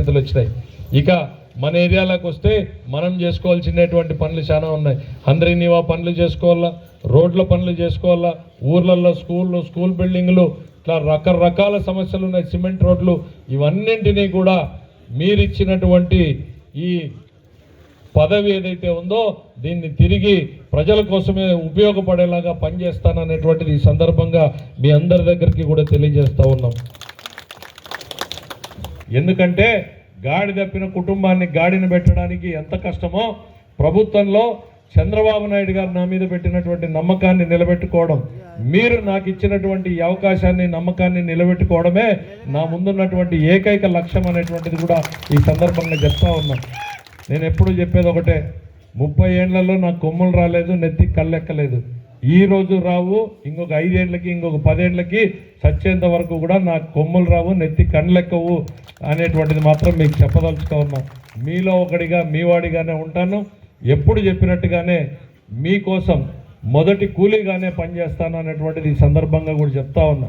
పరిస్థితులు వచ్చినాయి. ఇక మన ఏరియాలోకి వస్తే మనం చేసుకోవాల్సినటువంటి పనులు చాలా ఉన్నాయి. అందరి నీవా పనులు చేసుకోవాలా? రోడ్ల పనులు చేసుకోవాలా? ఊర్లలో స్కూళ్ళు స్కూల్ బిల్డింగ్లు ఇట్లా రకరకాల సమస్యలు ఉన్నాయి. సిమెంట్ రోడ్లు ఇవన్నింటినీ కూడా మీరిచ్చినటువంటి ఈ పదవి ఏదైతే ఉందో దీన్ని తిరిగి ప్రజల కోసమే ఉపయోగపడేలాగా పనిచేస్తాననేటువంటిది ఈ సందర్భంగా మీ అందరి దగ్గరికి కూడా తెలియజేస్తూ ఉన్నాం. ఎందుకంటే గాడి తప్పిన కుటుంబాన్ని గాడిని పెట్టడానికి ఎంత కష్టమో ప్రభుత్వంలో చంద్రబాబు నాయుడు గారు నా మీద పెట్టినటువంటి నమ్మకాన్ని నిలబెట్టుకోవడం మీరు నాకు ఇచ్చినటువంటి అవకాశాన్ని నమ్మకాన్ని నిలబెట్టుకోవడమే నా ముందున్నటువంటి ఏకైక లక్ష్యం అనేటువంటిది కూడా ఈ సందర్భంగా చెప్తా ఉన్నాను నేను ఎప్పుడూ చెప్పేది ఒకటే ముప్పై ఏళ్ళలో నాకు కొమ్ములు రాలేదు నెత్తి కళ్ళెక్కలేదు. ఈ రోజు రావు ఇంకొక ఐదేళ్ళకి ఇంకొక పదేళ్ళకి చచ్చేంత వరకు కూడా నాకు కొమ్ములు రావు నెత్తి కళ్ళెక్కవు. అనేటువంటిది మాత్రం మీకు చెప్పదలుచుకో ఉన్నా మీలో ఒకడిగా మీ వాడిగానే ఉంటాను. ఎప్పుడు చెప్పినట్టుగానే మీకోసం మొదటి కూలీగానే పనిచేస్తాను అనేటువంటిది ఈ సందర్భంగా కూడా చెప్తా ఉన్నా.